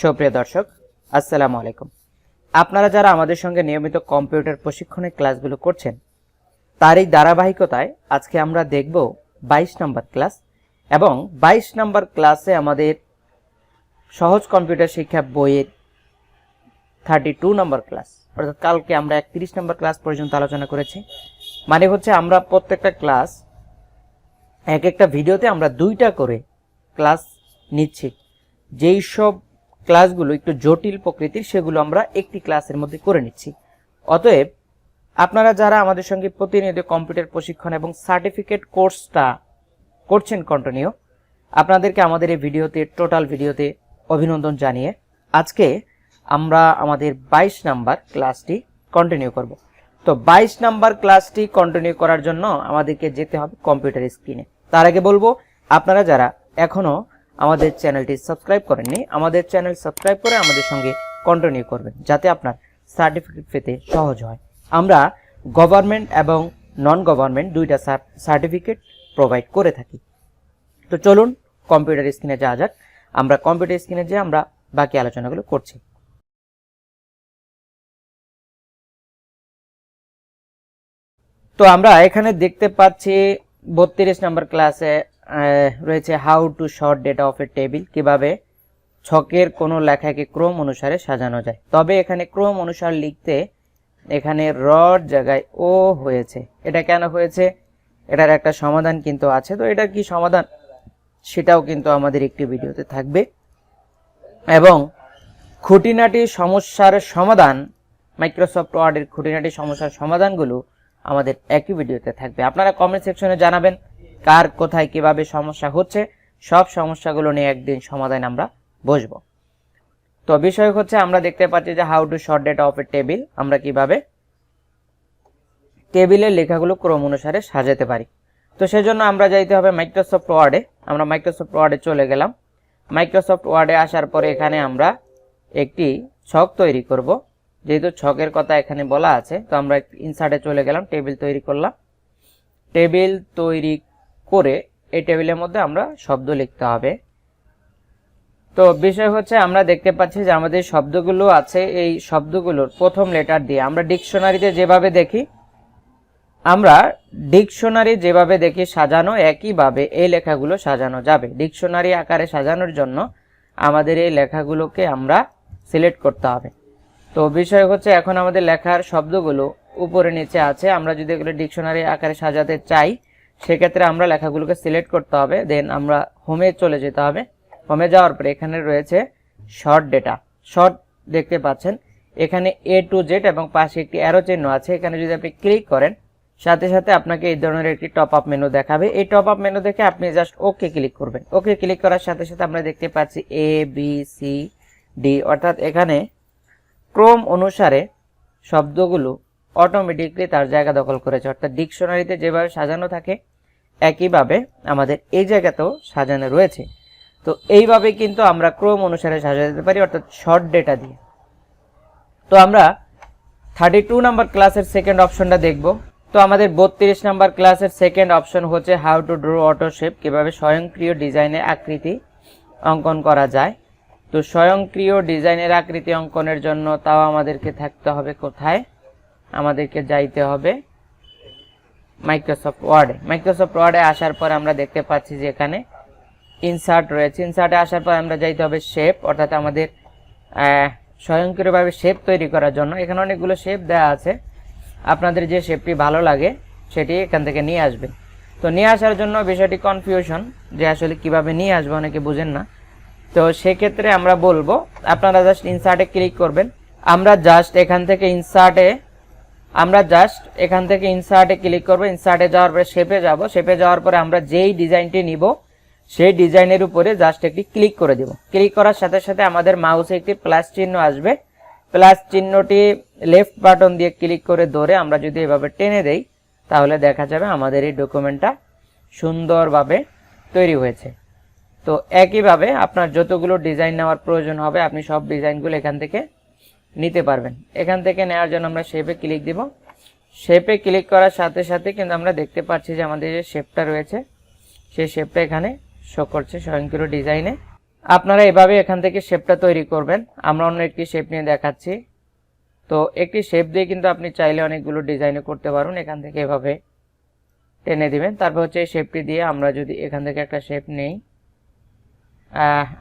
সুপ্রিয় দর্শক, আসসালামু আলাইকুম। আপনারা যারা আমাদের সঙ্গে নিয়মিত কম্পিউটার প্রশিক্ষণের ক্লাসগুলো করছেন, তার এই ধারাবাহিকতায় আজকে আমরা দেখব বাইশ নম্বর ক্লাস এবং বাইশ নম্বর ক্লাসে আমাদের সহজ কম্পিউটার শিক্ষা বইয়ের থার্টি টু নম্বর ক্লাস, অর্থাৎ কালকে আমরা একত্রিশ নম্বর ক্লাস পর্যন্ত আলোচনা করেছি। মানে হচ্ছে আমরা প্রত্যেকটা ক্লাস, এক একটা ভিডিওতে আমরা দুইটা করে ক্লাস নিচ্ছি। যেই সব ক্লাসগুলো একটু জটিল প্রকৃতির, সেগুলো আমরা একটি ক্লাসের মধ্যে করে নিচ্ছি। অতএব, আপনারা যারা আমাদের সঙ্গে প্রতিনিয়ত কম্পিউটার প্রশিক্ষণ এবং সার্টিফিকেট কোর্সটা করছেন কন্টিনিউ আপনাদেরকে আমাদের এই ভিডিওতে টোটাল ভিডিওতে অভিনন্দন জানিয়ে আজকে আমরা আমাদের বাইশ নাম্বার ক্লাসটি কন্টিনিউ করব। তো বাইশ নাম্বার ক্লাসটি কন্টিনিউ করার জন্য আমাদেরকে যেতে হবে কম্পিউটার স্ক্রিনে। তার আগে বলব, আপনারা যারা এখনও আমাদের চ্যানেলটি সাবস্ক্রাইব করেননি, আমাদের চ্যানেল সাবস্ক্রাইব করে আমাদের সঙ্গে কন্টিনিউ করবেন, যাতে আপনার সার্টিফিকেট পেতে সহজ হয়। আমরা গভর্নমেন্ট এবং নন গভর্নমেন্ট দুইটা সার্টিফিকেট প্রোভাইড করে থাকি। তো চলুন কম্পিউটার স্ক্রিনে যাওয়া যাক। আমরা কম্পিউটার স্ক্রিনে যে আমরা বাকি আলোচনাগুলো করছি। তো আমরা এখানে দেখতে পাচ্ছি বত্রিশ নম্বর ক্লাসে রয়েছে how to sort data of a table কীভাবে ছকের কোনো লেখাকে ক্রম অনুসারে সাজানো যায়। তবে এখানে ক্রম অনুসার লিখতে এখানে রড জায়গায় ও হয়েছে। এটা কেন হয়েছে? এটার একটা সমাধান কিন্তু আছে। তো এটা কি সমাধান? সেটাও কিন্তু আমাদের একটি ভিডিওতে থাকবে। এবং খুঁটিনাটি সমস্যার সমাধান মাইক্রোসফট ওয়ার্ডের খুঁটিনাটি সমস্যার সমাধানগুলো আমাদের একই ভিডিওতে থাকবে। আপনারা কমেন্ট সেকশনে জানাবেন। কার কোথায় কীভাবে সমস্যা হচ্ছে, সব সমস্যাগুলো নিয়ে একদিন সমাধান আমরা বসবো। তো বিষয় হচ্ছে আমরা দেখতে পাচ্ছি যে how to sort data of a table আমরা কীভাবে টেবিলের লেখাগুলো ক্রম অনুসারে সাজাতে পারি। তো সেজন্য আমরা যাইতে হবে মাইক্রোসফট ওয়ার্ডে আমরা মাইক্রোসফট ওয়ার্ডে চলে গেলাম। মাইক্রোসফট ওয়ার্ডে আসার পরে এখানে আমরা একটি ছক তৈরি করব। যেহেতু ছকের কথা এখানে বলা আছে, তো আমরা ইনসার্টে চলে গেলাম টেবিল তৈরি করলাম। টেবিল তৈরি করে এই টেবিলের মধ্যে আমরা শব্দ লিখতে হবে। তো বিষয় হচ্ছে আমরা দেখতে পাচ্ছি যে আমাদের শব্দগুলো আছে, এই শব্দগুলোর প্রথম লেটার দিয়ে আমরা ডিকশনারিতে যেভাবে দেখি, আমরা ডিকশনারি যেভাবে দেখি সাজানো, একইভাবে এই লেখাগুলো সাজানো যাবে। ডিকশনারি আকারে সাজানোর জন্য আমাদের এই লেখাগুলোকে আমরা সিলেক্ট করতে হবে। তো বিষয় হচ্ছে এখন আমাদের লেখার শব্দগুলো উপরে নিচে আছে। আমরা যদি এগুলো ডিকশনারি আকারে সাজাতে চাই সেক্ষেত্রে আমরা লেখাগুলোকে সিলেক্ট করতে হবে দেন আমরা হোমে চলে যেতে হবে। হোমে যাওয়ার পরে এখানে রয়েছে শর্ট ডেটা শর্ট দেখতে পাচ্ছেন, এখানে এ টু জেড এবং পাশে একটি অ্যারো চিহ্ন আছে। এখানে যদি আপনি ক্লিক করেন, সাথে সাথে আপনাকে এই ধরনের একটি টপ আপ মেনু দেখাবে। এই টপ আপ মেনু দেখে আপনি জাস্ট ওকে ক্লিক করবেন। ওকে ক্লিক করার সাথে সাথে আমরা দেখতে পাচ্ছি এ বি সি ডি অর্থাৎ এখানে ক্রম অনুসারে শব্দগুলো অটোমেটিকলি তার জায়গা দখল করেছে। অর্থাৎ ডিকশনারিতে যেভাবে সাজানো থাকে, একইভাবে আমাদের এই জায়গাতেও সাজানো রয়েছে। তো এইভাবে কিন্তু আমরা ক্রম অনুসারে সাজাতে পারি, অর্থাৎ শর্ট ডেটা দিয়ে। তো আমরা থার্টি টু নাম্বার ক্লাসের সেকেন্ড অপশনটা দেখব। তো আমাদের বত্রিশ নাম্বার ক্লাসের সেকেন্ড অপশন হচ্ছে how to draw auto shape কীভাবে স্বয়ংক্রিয় ডিজাইনের আকৃতি অঙ্কন করা যায়। তো স্বয়ংক্রিয় ডিজাইনের আকৃতি অঙ্কনের জন্য তাও আমাদেরকে থাকতে হবে কোথায়? আমাদেরকে যাইতে হবে মাইক্রোসফট ওয়ার্ডে মাইক্রোসফট ওয়ার্ডে আসার পর আমরা দেখতে পাচ্ছি যে এখানে ইনসার্ট রয়েছে। ইনসার্টে আসার পর আমরা যাইতে হবে শেপ অর্থাৎ আমাদের স্বয়ংক্রিয়ভাবে শেপ তৈরি করার জন্য। এখানে অনেকগুলো শেপ দেওয়া আছে। আপনাদের যে শেপটি ভালো লাগে, সেটি এখান থেকে নিয়ে আসবেন। তো নিয়ে আসার জন্য বিষয়টি কনফিউশন যে আসলে কীভাবে নিয়ে আসবে, অনেকে বুঝেন না। তো সেক্ষেত্রে আমরা বলব, আপনারা জাস্ট ইনসার্টে ক্লিক করবেন। আমরা জাস্ট এখান থেকে ইনসার্টে আমরা জাস্ট এখান থেকে ইনসার্টে ক্লিক করব ইনসার্টে যাওয়ার পরে শেপে যাব শেপে যাওয়ার পরে আমরা যেই ডিজাইনটি নিব, সেই ডিজাইনের উপরে জাস্ট একটি ক্লিক করে দেব। ক্লিক করার সাথে সাথে আমাদের মাউসে একটি প্লাস চিহ্ন আসবে। প্লাস চিহ্নটি লেফট বাটন দিয়ে ক্লিক করে ধরে আমরা যদি এভাবে টেনে দেই, তাহলে দেখা যাবে আমাদের এই ডকুমেন্টটা সুন্দরভাবে তৈরি হয়েছে। তো একইভাবে আপনার যতগুলো ডিজাইন নেওয়ার প্রয়োজন হবে, আপনি সব ডিজাইনগুলো এখান থেকে নিতে পারবেন। এখান থেকে নেওয়ার জন্য আমরা শেপে ক্লিক দিব। শেপে ক্লিক করার সাথে সাথে কিন্তু আমরা দেখতে পাচ্ছি যে আমাদের যে শেপটা রয়েছে, সেই শেপটা এখানে শো করছে স্বয়ংক্রিয় ডিজাইনে আপনারা এভাবে এখান থেকে শেপটা তৈরি করবেন। আমরা অন্য একটি শেপ নিয়ে দেখাচ্ছি। তো একটি শেপ দিয়ে কিন্তু আপনি চাইলে অনেকগুলো ডিজাইনে করতে পারুন। এখান থেকে এভাবে টেনে দিবেন। তারপর হচ্ছে এই শেপটি দিয়ে আমরা যদি এখান থেকে একটা শেপ নেই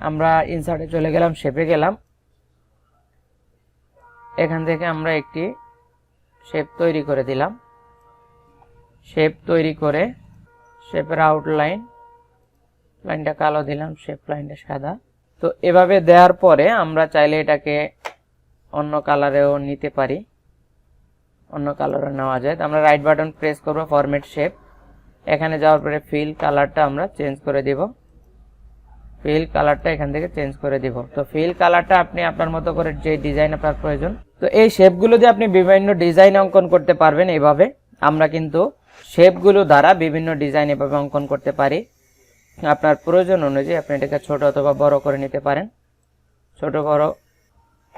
আমরা ইনসার্টে চলে গেলাম শেপে গেলাম। এখান থেকে আমরা একটি শেপ তৈরি করে দিলাম। শেপ তৈরি করে শেপের আউটলাইন লাইনটা কালো দিলাম শেপ লাইনটা সাদা। তো এভাবে দেওয়ার পরে আমরা চাইলে এটাকে অন্য কালারেও নিতে পারি। অন্য কালারও নেওয়া যায়। তো আমরা রাইট বাটন প্রেস করব ফরম্যাট শেপ এখানে যাওয়ার পরে ফিল কালারটা আমরা চেঞ্জ করে দিব। ফিল কালারটা এখান থেকে চেঞ্জ করে দিব। তো ফিল কালারটা আপনি আপনার মতো করে যে ডিজাইন আপনার প্রয়োজন। তো এই শেপগুলো দিয়ে আপনি বিভিন্ন ডিজাইন অঙ্কন করতে পারবেন এইভাবে আমরা কিন্তু শেপগুলো দ্বারা বিভিন্ন ডিজাইন এভাবে অঙ্কন করতে পারি। আপনার প্রয়োজন অনুযায়ী আপনি এটাকে ছোট অথবা বড় করে নিতে পারেন। ছোট, বড়।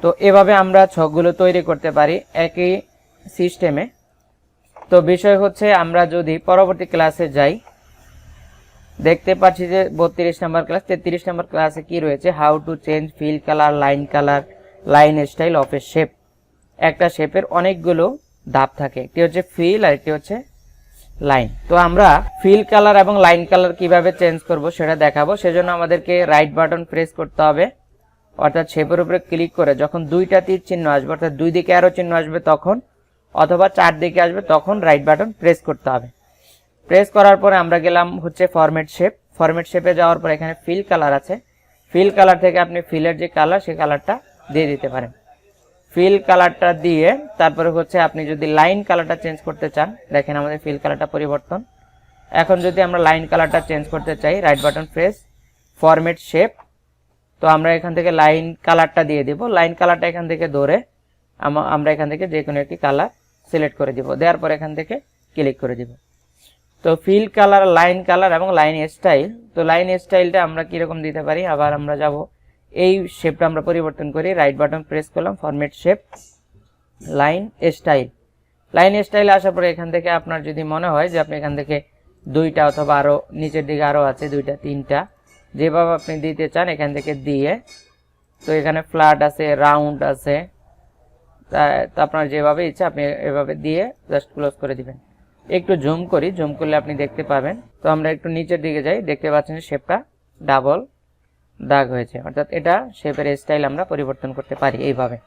তো এভাবে আমরা ছকগুলো তৈরি করতে পারি একই সিস্টেমে তো বিষয় হচ্ছে আমরা যদি পরবর্তী ক্লাসে যাই দেখতে পাচ্ছি যে বত্রিশ নাম্বার ক্লাস তেত্রিশ নাম্বার ক্লাসে কি রয়েছে? How to change fill colour line colour line style of a shape একটা শেপের অনেকগুলো ধাপ থাকে। একটি হচ্ছে ফিল আর একটি হচ্ছে লাইন তো আমরা ফিল কালার এবং লাইন কালার কীভাবে চেঞ্জ করব সেটা দেখাবো। সেজন্য আমাদেরকে রাইট বাটন প্রেস করতে হবে। অর্থাৎ শেপের উপরে ক্লিক করে যখন দুইটা তীর চিহ্ন আসবে, অর্থাৎ দুই দিকে আরও চিহ্ন আসবে তখন, অথবা চার দিকে আসবে তখন রাইট বাটন প্রেস করতে হবে। প্রেস করার পরে আমরা গেলাম হচ্ছে ফরম্যাট শেপ ফরম্যাট শেপে যাওয়ার পর এখানে ফিল কালার আছে। ফিল কালার থেকে আপনি ফিলের যে কালার সেই কালারটা দিয়ে দিতে পারেন। ফিল কালারটা দিয়ে তারপরে হচ্ছে আপনি যদি লাইন কালারটা চেঞ্জ করতে চান, দেখেন আমাদের ফিল কালারটা পরিবর্তন। এখন যদি আমরা লাইন কালারটা চেঞ্জ করতে চাই right button press format shape তো আমরা এখান থেকে লাইন কালারটা দিয়ে দিব। লাইন কালারটা এখান থেকে ধরে আম- আমরা এখান থেকে যে কোনো একটি কালার সিলেক্ট করে দিব। দেওয়ার পর এখান থেকে ক্লিক করে দিব। তো ফিল কালার লাইন কালার এবং লাইন স্টাইল তো লাইন স্টাইলটা আমরা কীরকম দিতে পারি? আবার আমরা যাব। এই শেপটা আমরা পরিবর্তন করি। রাইট বাটন প্রেস করলাম format shape line style line style আসার পরে এখান থেকে আপনার যদি মনে হয় যে আপনি এখান থেকে দুইটা অথবা আরও নিচের দিকে আরও আছে, দুইটা, তিনটা, যেভাবে আপনি দিতে চান এখান থেকে দিয়ে, তো এখানে ফ্ল্যাট আছে রাউন্ড আছে, তো আপনার যেভাবে ইচ্ছা আপনি এভাবে দিয়ে জাস্ট ক্লোজ করে দিবেন। একটু জুম করি জুম করলে আপনি দেখতে পাবেন। তো আমরা একটু নিচের দিকে যাই, দেখতে পাচ্ছেন শেপটা ডাবল দাগ হয়েছে। অর্থাৎ এটা শেপের স্টাইল আমরা পরিবর্তন করতে পারি এইভাবে।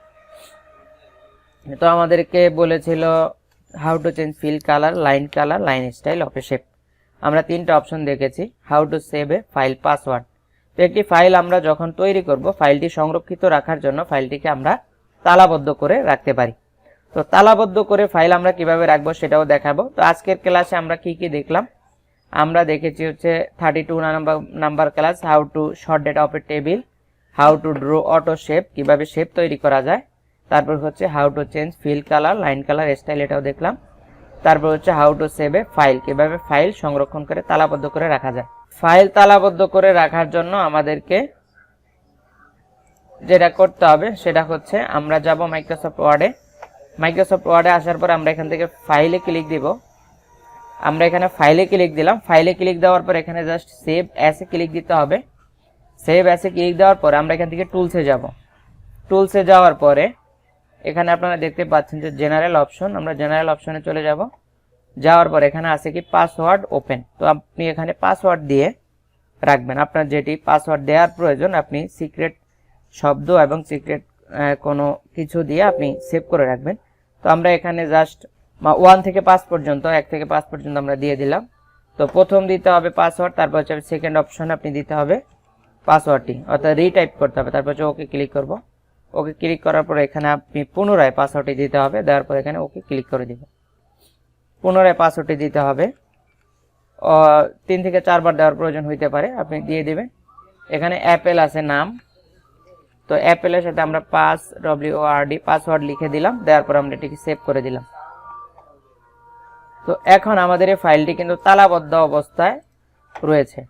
তো আমাদেরকে বলেছিল how to change fill colour line colour line style of a shape আমরা তিনটা অপশন দেখেছি how to save a file password তো একটি ফাইল আমরা যখন তৈরি করব ফাইলটি সংরক্ষিত রাখার জন্য ফাইলটিকে আমরা তালাবদ্ধ করে রাখতে পারি। তো তালাবদ্ধ করে ফাইল আমরা কীভাবে রাখব সেটাও দেখাবো। তো আজকের ক্লাসে আমরা কি কি দেখলাম? আমরা দেখেছি হচ্ছে thirty two number number class how to sort data of a table how to draw auto shape কীভাবে শেপ তৈরি করা যায়, তারপর হচ্ছে how to change fill colour line colour style এটাও দেখলাম। তারপর হচ্ছে how to save a file কীভাবে ফাইল সংরক্ষণ করে তালাবদ্ধ করে রাখা যায়। ফাইল তালাবদ্ধ করে রাখার জন্য আমাদেরকে যেটা করতে হবে সেটা হচ্ছে আমরা যাব মাইক্রোসফট ওয়ার্ডে মাইক্রোসফট ওয়ার্ডে আসার পর আমরা এখান থেকে ফাইলে ক্লিক দিব। আমরা এখানে ফাইলে ক্লিক দিলাম। ফাইলে ক্লিক দেওয়ার পর এখানে জাস্ট সেভ অ্যাসে ক্লিক দিতে হবে। সেভ অ্যাসে ক্লিক দেওয়ার পরে আমরা এখান থেকে টুলসে যাব। টুলসে যাওয়ার পরে এখানে আপনারা দেখতে পাচ্ছেন যে জেনারেল অপশন আমরা জেনারেল অপশনে চলে যাব। যাওয়ার পর এখানে আছে কি পাসওয়ার্ড ওপেন তো আপনি এখানে পাসওয়ার্ড দিয়ে রাখবেন। আপনার যেটি পাসওয়ার্ড দেওয়ার প্রয়োজন, আপনি সিক্রেট শব্দ এবং সিক্রেট কোনো কিছু দিয়ে আপনি সেভ করে রাখবেন। তো আমরা এখানে জাস্ট ওয়ান থেকে পাঁচ পর্যন্ত, এক থেকে পাঁচ পর্যন্ত আমরা দিয়ে দিলাম। তো প্রথম দিতে হবে পাসওয়ার্ড তারপর হচ্ছে সেকেন্ড অপশন আপনি দিতে হবে পাসওয়ার্ডটি অর্থাৎ রিটাইপ করতে হবে। তারপর হচ্ছে ওকে ক্লিক করব। ওকে ক্লিক করার পরে এখানে আপনি পুনরায় পাসওয়ার্ডটি দিতে হবে। দেওয়ার পর এখানে ওকে ক্লিক করে দিব। পুনরায় পাসওয়ার্ডটি দিতে হবে। তিন থেকে চারবার দেওয়ার প্রয়োজন হইতে পারে। আপনি দিয়ে দেবেন। এখানে অ্যাপেল আছে নাম। তো অ্যাপেলের সাথে আমরা pass W R D password লিখে দিলাম, দেওয়ার পর আমরা এটিকে সেভ করে দিলাম। তো এখন আমাদের এই ফাইলটি কিন্তু তালাবদ্ধ অবস্থায় রয়েছে।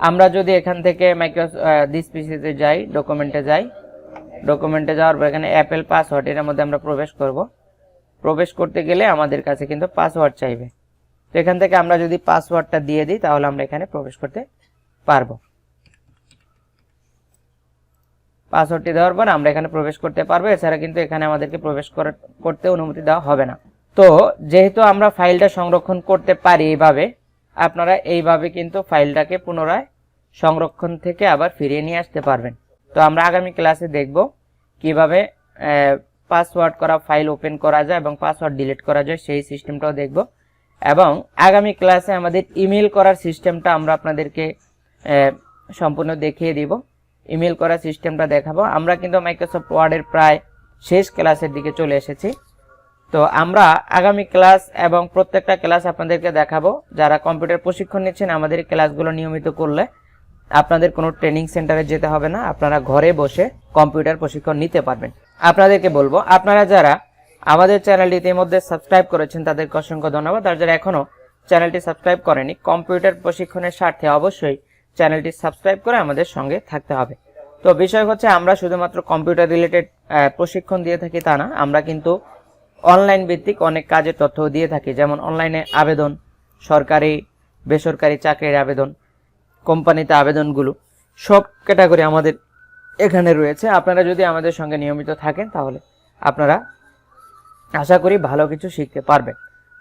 আমরা যদি এখান থেকে মাইক্রো দিস পিসিতে যাই ডকুমেন্টে যাই ডকুমেন্টে যাওয়ার পর এখানে অ্যাপেল পাসওয়ার্ড এর মধ্যে আমরা প্রবেশ করব। প্রবেশ করতে গেলে আমাদের কাছে কিন্তু পাসওয়ার্ড চাইবে। তো এখান থেকে আমরা যদি পাসওয়ার্ডটা দিয়ে দিই, তাহলে আমরা এখানে প্রবেশ করতে পারব। পাসওয়ার্ডটি দেওয়ার পর আমরা এখানে প্রবেশ করতে পারব। এছাড়া কিন্তু এখানে আমাদেরকে প্রবেশ করা- করতে অনুমতি দেওয়া হবে না। তো, যেহেতু আমরা ফাইলটা সংরক্ষণ করতে পারি এইভাবে, আপনারা এইভাবে কিন্তু ফাইলটাকে পুনরায় সংরক্ষণ থেকে আবার ফিরিয়ে নিয়ে আসতে পারবেন। তো আমরা আগামী ক্লাসে দেখব কীভাবে পাসওয়ার্ড করা, ফাইল ওপেন করা যায় এবং পাসওয়ার্ড ডিলিট করা যায়, সেই সিস্টেমটাও দেখব। এবং আগামী ক্লাসে আমাদের ইমেল করার সিস্টেমটা আমরা আপনাদেরকে সম্পূর্ণ দেখিয়ে দিব। ইমেল করার সিস্টেমটা দেখাবো। আমরা কিন্তু মাইক্রোসফট ওয়ার্ডের প্রায় শেষ ক্লাসের দিকে চলে এসেছি। তো আমরা আগামী ক্লাস এবং প্রত্যেকটা ক্লাস আপনাদেরকে দেখাবো। যারা কম্পিউটার প্রশিক্ষণ নিচ্ছেন, আমাদের ক্লাসগুলো নিয়মিত করলে আপনাদের কোনো ট্রেনিং সেন্টারে যেতে হবে না। আপনারা ঘরে বসে কম্পিউটার প্রশিক্ষণ নিতে পারবেন। আপনাদেরকে বলব, আপনারা যারা আমাদের চ্যানেলটি ইতিমধ্যে সাবস্ক্রাইব করেছেন, তাদেরকে অসংখ্য ধন্যবাদ। আর যারা এখনও চ্যানেলটি সাবস্ক্রাইব করেনি, কম্পিউটার প্রশিক্ষণের স্বার্থে অবশ্যই চ্যানেলটি সাবস্ক্রাইব করে আমাদের সঙ্গে থাকতে হবে। তো বিষয় হচ্ছে, আমরা শুধুমাত্র কম্পিউটার রিলেটেড প্রশিক্ষণ দিয়ে থাকি তা না, আমরা কিন্তু অনলাইন ভিত্তিক অনেক কাজের তথ্য দিয়ে থাকি। যেমন অনলাইনে আবেদন, সরকারি, বেসরকারি চাকরির আবেদন, কোম্পানিতে আবেদনগুলো, সব ক্যাটাগরি আমাদের এখানে রয়েছে। আপনারা যদি আমাদের সঙ্গে নিয়মিত থাকেন, তাহলে আপনারা আশা করি ভালো কিছু শিখতে পারবেন।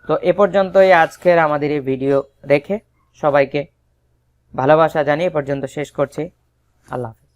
তো এ পর্যন্তই আজকের আমাদের এই ভিডিও রেখে সবাইকে ভালোবাসা জানিয়ে পর্যন্ত শেষ করছি। আল্লাহ হাফেজ।